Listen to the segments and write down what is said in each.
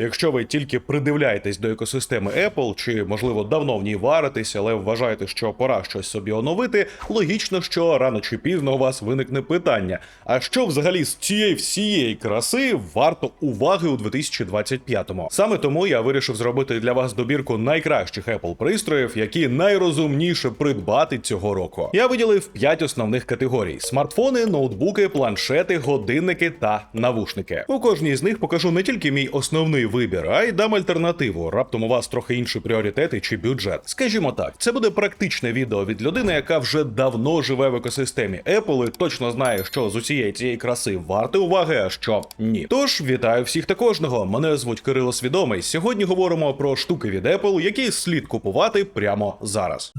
Якщо ви тільки придивляєтесь до екосистеми Apple, чи можливо давно в ній варитесь, але вважаєте, що пора щось собі оновити, логічно, що рано чи пізно у вас виникне питання: а що взагалі з цієї всієї краси варто уваги у 2025-му? Саме тому я вирішив зробити для вас добірку найкращих Apple пристроїв, які найрозумніше придбати цього року. Я виділив 5 основних категорій: смартфони, ноутбуки, планшети, годинники та навушники. У кожній з них покажу не тільки мій основний вибір, а й дам альтернативу. Раптом у вас трохи інші пріоритети чи бюджет. Скажімо так, це буде практичне відео від людини, яка вже давно живе в екосистемі Apple і точно знає, що з усієї цієї краси варте уваги, а що ні. Тож вітаю всіх та кожного. Мене звуть Кирило Свідомий. Сьогодні говоримо про штуки від Apple, які слід купувати прямо зараз.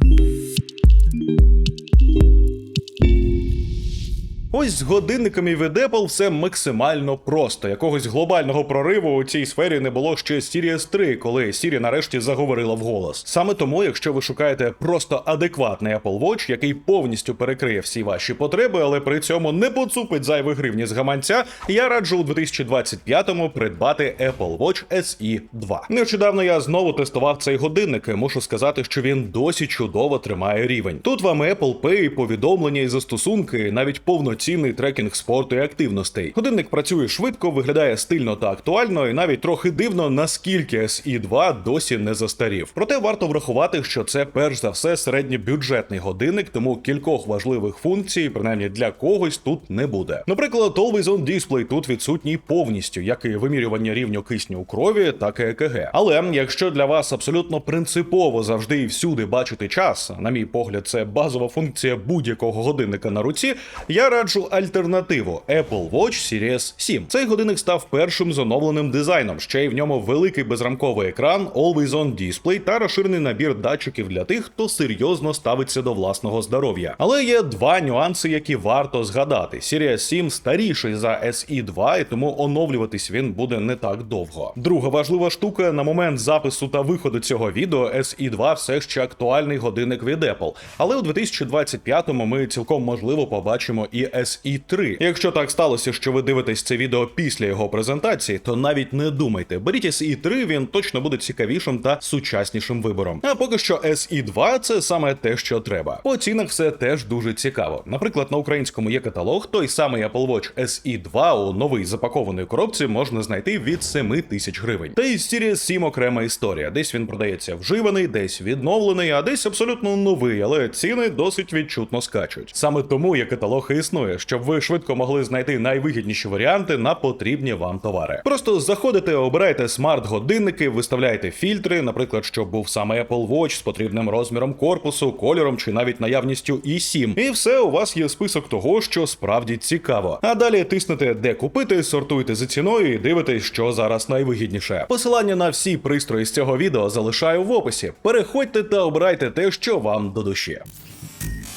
Ось з годинниками від Apple все максимально просто. Якогось глобального прориву у цій сфері не було ще з Series 3, коли Siri нарешті заговорила вголос. Саме тому, якщо ви шукаєте просто адекватний Apple Watch, який повністю перекриє всі ваші потреби, але при цьому не поцупить зайві гривні з гаманця, я раджу у 2025-му придбати Apple Watch SE 2. Нещодавно я знову тестував цей годинник. і Мушу сказати, що він досі чудово тримає рівень. Тут вам Apple Pay, повідомлення і застосунки, навіть повноцінний трекінг спорту і активностей. Годинник працює швидко, виглядає стильно та актуально, і навіть трохи дивно, наскільки SE 2 досі не застарів. Проте варто врахувати, що це перш за все середньобюджетний годинник, тому кількох важливих функцій, принаймні для когось, тут не буде. Наприклад, Always On Display тут відсутній повністю, як і вимірювання рівню кисню у крові, так і ЕКГ. Але якщо для вас абсолютно принципово завжди і всюди бачити час, на мій погляд, це базова функція будь-якого годинника на руці, я раджу альтернативу Apple Watch Series 7. Цей годинник став першим з оновленим дизайном. Ще й в ньому великий безрамковий екран, Always On Display та розширений набір датчиків для тих, хто серйозно ставиться до власного здоров'я. Але є два нюанси, які варто згадати. Series 7 старіший за SE 2, і тому оновлюватись він буде не так довго. Друга важлива штука на момент запису та виходу цього відео SE 2 все ще актуальний годинник від Apple. Але у 2025-му ми цілком можливо побачимо і SE 3. Якщо так сталося, що ви дивитесь це відео після його презентації, то навіть не думайте. Беріть SE 3, він точно буде цікавішим та сучаснішим вибором. А поки що SE 2 це саме те, що треба. По цінах все теж дуже цікаво. Наприклад, на українському є каталог, той самий Apple Watch SE 2 у новій запакованій коробці можна знайти від 7 тисяч гривень. Та й Series 7 окрема історія. Десь він продається вживаний, десь відновлений, а десь абсолютно новий, але ціни досить відчутно скачуть. Саме тому є каталог і існує, щоб ви швидко могли знайти найвигідніші варіанти на потрібні вам товари. Просто заходите, обираєте смарт-годинники, виставляєте фільтри, наприклад, щоб був саме Apple Watch з потрібним розміром корпусу, кольором чи навіть наявністю i7. І все, у вас є список того, що справді цікаво. А далі тиснете, де купити, сортуйте за ціною і дивитесь, що зараз найвигідніше. Посилання на всі пристрої з цього відео залишаю в описі. Переходьте та обирайте те, що вам до душі.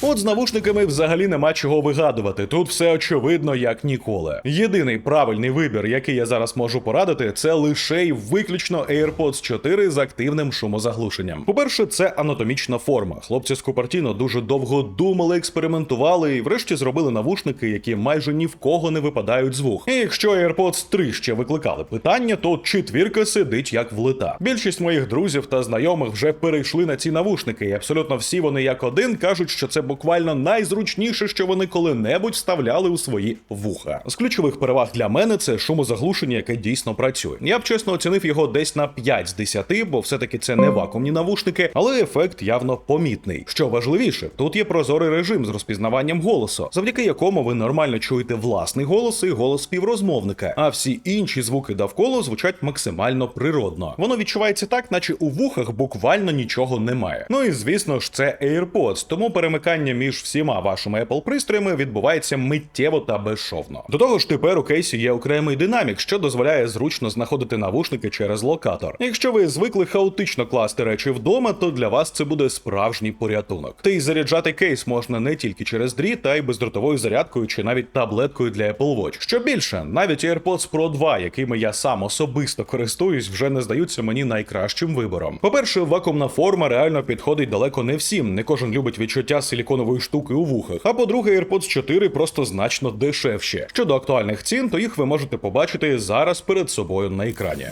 От з навушниками взагалі нема чого вигадувати. Тут все очевидно, як ніколи. Єдиний правильний вибір, який я зараз можу порадити, це лише й виключно AirPods 4 з активним шумозаглушенням. По-перше, це анатомічна форма. Хлопці з Купертіно дуже довго думали, експериментували і врешті зробили навушники, які майже ні в кого не випадають з вух. І якщо AirPods 3 ще викликали питання, то четвірка сидить як влита. Більшість моїх друзів та знайомих вже перейшли на ці навушники, і абсолютно всі вони як один кажуть, що це буквально найзручніше, що вони коли-небудь вставляли у свої вуха. З ключових переваг для мене це шумозаглушення, яке дійсно працює. Я б чесно оцінив його десь на 5 з 10, бо все-таки це не вакуумні навушники, але ефект явно помітний. Що важливіше, тут є прозорий режим з розпізнаванням голосу, завдяки якому ви нормально чуєте власний голос і голос співрозмовника, а всі інші звуки довкола звучать максимально природно. Воно відчувається так, наче у вухах буквально нічого немає. Ну і звісно ж, це AirPods, тому перемикання між всіма вашими Apple пристроями відбувається миттєво та безшовно. До того ж, тепер у кейсі є окремий динамік, що дозволяє зручно знаходити навушники через локатор. Якщо ви звикли хаотично класти речі вдома, то для вас це буде справжній порятунок. Та й заряджати кейс можна не тільки через дріт, а й бездротовою зарядкою чи навіть таблеткою для Apple Watch. Що більше, навіть AirPods Pro 2, якими я сам особисто користуюсь, вже не здаються мені найкращим вибором. По-перше, вакуумна форма реально підходить далеко не всім. Не кожен любить відчуття силіконової штуки у вухах. А по-друге, AirPods 4 просто значно дешевші. Щодо актуальних цін, то їх ви можете побачити зараз перед собою на екрані.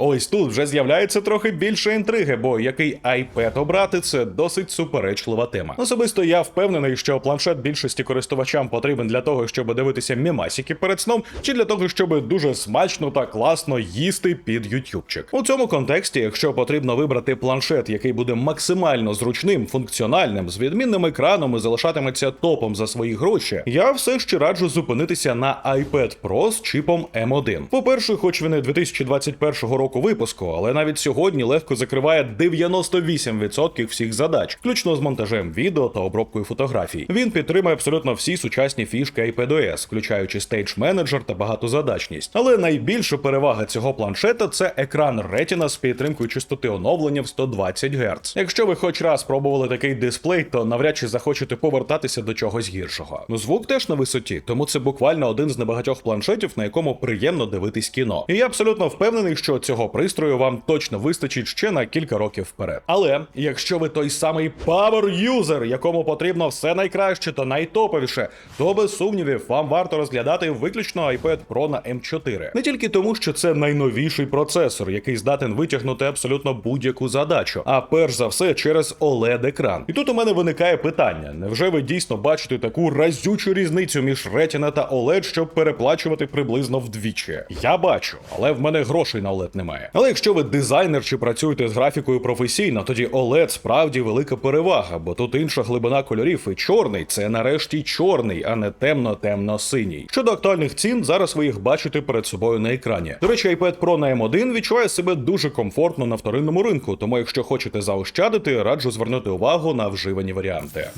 Ось тут вже з'являється трохи більше інтриги, бо який iPad обрати це досить суперечлива тема. Особисто я впевнений, що планшет більшості користувачам потрібен для того, щоб дивитися мімасики перед сном, чи для того, щоб дуже смачно та класно їсти під ютубчик. У цьому контексті, якщо потрібно вибрати планшет, який буде максимально зручним, функціональним, з відмінним екраном і залишатиметься топом за свої гроші, я все ще раджу зупинитися на iPad Pro з чипом M1. По-перше, хоч він і 2021 року випуску, але навіть сьогодні легко закриває 98% всіх задач, включно з монтажем відео та обробкою фотографій. Він підтримує абсолютно всі сучасні фішки iPadOS, включаючи Stage Manager та багатозадачність. Але найбільша перевага цього планшета це екран Retina з підтримкою частоти оновлення в 120 Гц. Якщо ви хоч раз пробували такий дисплей, то навряд чи захочете повертатися до чогось гіршого. Ну звук теж на висоті, тому це буквально один з небагатьох планшетів, на якому приємно дивитись кіно. І я абсолютно впевнений, що цього пристрою вам точно вистачить ще на кілька років вперед. Але якщо ви той самий user, якому потрібно все найкраще та найтоповіше, то без сумнівів вам варто розглядати виключно iPad Pro на M4. Не тільки тому, що це найновіший процесор, який здатен витягнути абсолютно будь-яку задачу, а перш за все через oled екран. І тут у мене виникає питання: невже ви дійсно бачите таку разючу різницю між Retina та OLED, щоб переплачувати приблизно вдвічі? Я бачу, але в мене грошей на OLED немає. Але якщо ви дизайнер чи працюєте з графікою професійно, тоді OLED справді велика перевага, бо тут інша глибина кольорів і чорний це нарешті чорний, а не темно-темно-синій. Щодо актуальних цін, зараз ви їх бачите перед собою на екрані. До речі, iPad Pro на M1 відчуває себе дуже комфортно на вторинному ринку, тому якщо хочете заощадити, раджу звернути увагу на вживані варіанти.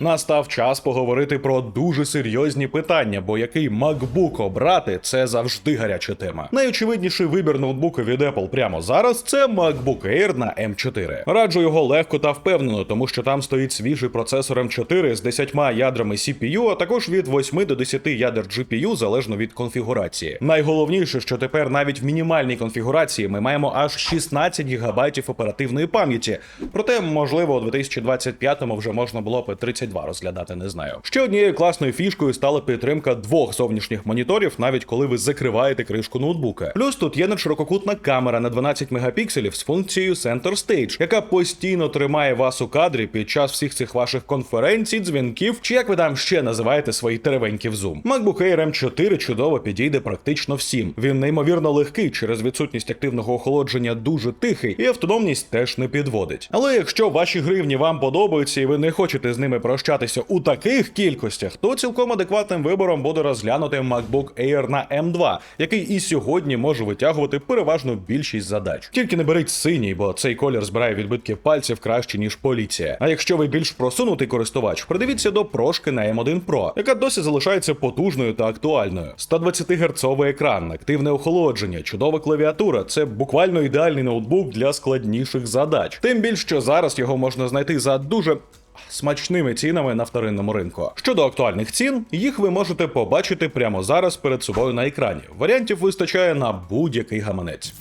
Настав час поговорити про дуже серйозні питання, бо який MacBook обрати це завжди гаряча тема. Найочевидніший вибір ноутбука від Apple прямо зараз це MacBook Air на M4. Раджу його легко та впевнено, тому що там стоїть свіжий процесор M4 з 10 ядрами CPU, а також від 8 до 10 ядер GPU залежно від конфігурації. Найголовніше, що тепер навіть в мінімальній конфігурації ми маємо аж 16 ГБ оперативної пам'яті. Проте, можливо, у 2025-му вже можна було б 32 розглядати, не знаю. Ще однією класною фішкою стала підтримка двох зовнішніх моніторів, навіть коли ви закриваєте кришку ноутбука. Плюс тут є надширококутна камера на 12 мегапікселів з функцією Center Stage, яка постійно тримає вас у кадрі під час всіх цих ваших конференцій, дзвінків, чи як ви там ще називаєте свої теревеньки в Zoom. MacBook Air M4 чудово підійде практично всім. Він неймовірно легкий через відсутність активного охолодження, дуже тихий, і автономність теж не підводить. Але якщо ваші гривні вам подобаються і ви не хочете з ними прощатися у таких кількостях, то цілком адекватним вибором буде розглянути MacBook Air на M2, який і сьогодні може витягувати переважну більшість задач. Тільки не беріть синій, бо цей колір збирає відбитки пальців краще ніж поліція. А якщо ви більш просунутий користувач, придивіться до прошки на M1 Pro, яка досі залишається потужною та актуальною. 120 герцовий екран, активне охолодження, чудова клавіатура це буквально ідеальний ноутбук для складніших задач. Тим більше що зараз його можна знайти за дуже смачними цінами на вторинному ринку. Щодо актуальних цін, їх ви можете побачити прямо зараз перед собою на екрані. Варіантів вистачає на будь-який гаманець.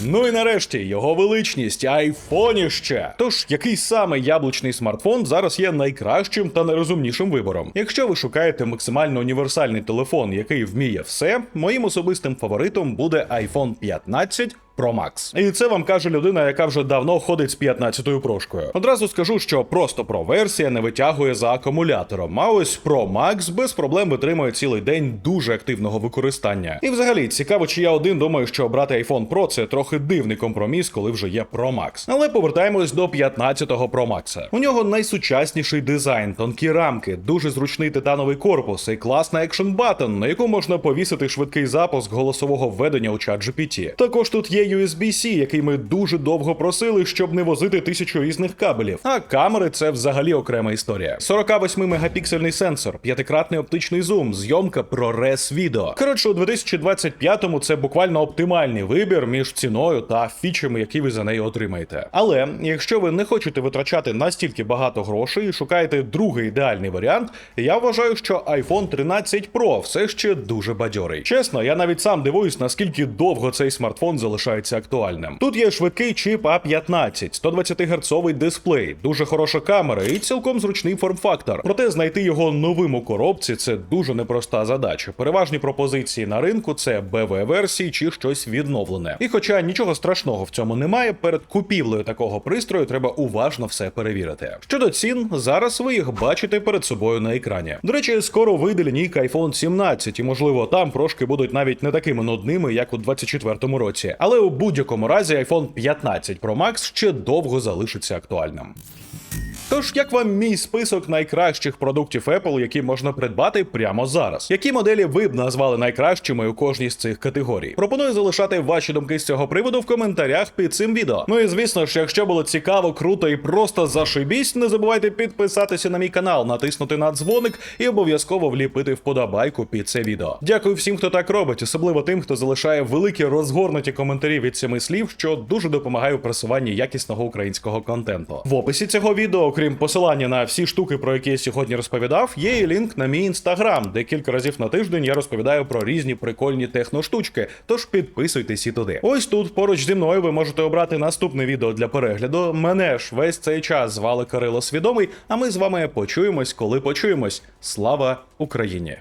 Ну і нарешті його величність айфоніще. Тож, який саме яблучний смартфон зараз є найкращим та найрозумнішим вибором? Якщо ви шукаєте максимально універсальний телефон, який вміє все, моїм особистим фаворитом буде iPhone 15 Pro Max. І це вам каже людина, яка вже давно ходить з 15-ю прошкою. Одразу скажу, що просто Pro версія не витягує за акумулятором. А ось Pro Max без проблем витримує цілий день дуже активного використання. І взагалі цікаво, чи я один думаю, що обрати iPhone Pro це трохи дивний компроміс, коли вже є Pro Max. Але повертаємось до 15-го Pro Max. У нього найсучасніший дизайн, тонкі рамки, дуже зручний титановий корпус і класна екшн баттон, на яку можна повісити швидкий запуск голосового введення у чат GPT. Також тут є USB-C, який ми дуже довго просили, щоб не возити тисячу різних кабелів. А камери це взагалі окрема історія. 48 мегапіксельний сенсор, п'ятикратний оптичний зум, зйомка ProRes відео. Коротше, у 2025-му це буквально оптимальний вибір між ціною та фічами, які ви за неї отримаєте. Але якщо ви не хочете витрачати настільки багато грошей і шукаєте другий ідеальний варіант, я вважаю, що iPhone 13 Pro все ще дуже бадьорий. Чесно, я навіть сам дивуюсь, наскільки довго цей смартфон залишається залишається актуальним. Тут є швидкий чип А15, 120 герцовий дисплей, дуже хороша камера і цілком зручний форм-фактор. Проте знайти його новим у коробці це дуже непроста задача. Переважні пропозиції на ринку це БВ версії чи щось відновлене. І хоча нічого страшного в цьому немає, перед купівлею такого пристрою треба уважно все перевірити. Щодо цін, зараз ви їх бачите перед собою на екрані. До речі, скоро вийде лінійка iPhone 17, і можливо там прошки будуть навіть не такими нудними, як у 24-му році. Але у будь-якому разі iPhone 15 Pro Max ще довго залишиться актуальним. Тож, як вам мій список найкращих продуктів Apple, які можна придбати прямо зараз? Які моделі ви б назвали найкращими у кожній з цих категорій? Пропоную залишати ваші думки з цього приводу в коментарях під цим відео. Ну і звісно ж, якщо було цікаво, круто і просто зашибісь, не забувайте підписатися на мій канал, натиснути на дзвоник і обов'язково вліпити вподобайку під це відео. Дякую всім, хто так робить, особливо тим, хто залишає великі розгорнуті коментарі від семи слів, що дуже допомагає у просуванні якісного українського контенту. В описі цього відео, окрім посилання на всі штуки, про які я сьогодні розповідав, є і лінк на мій інстаграм, де кілька разів на тиждень я розповідаю про різні прикольні техноштучки. Тож підписуйтесь і туди. Ось тут поруч зі мною ви можете обрати наступне відео для перегляду. Мене ж весь цей час звали Кирило Свідомий. А ми з вами почуємось, коли почуємось. Слава Україні!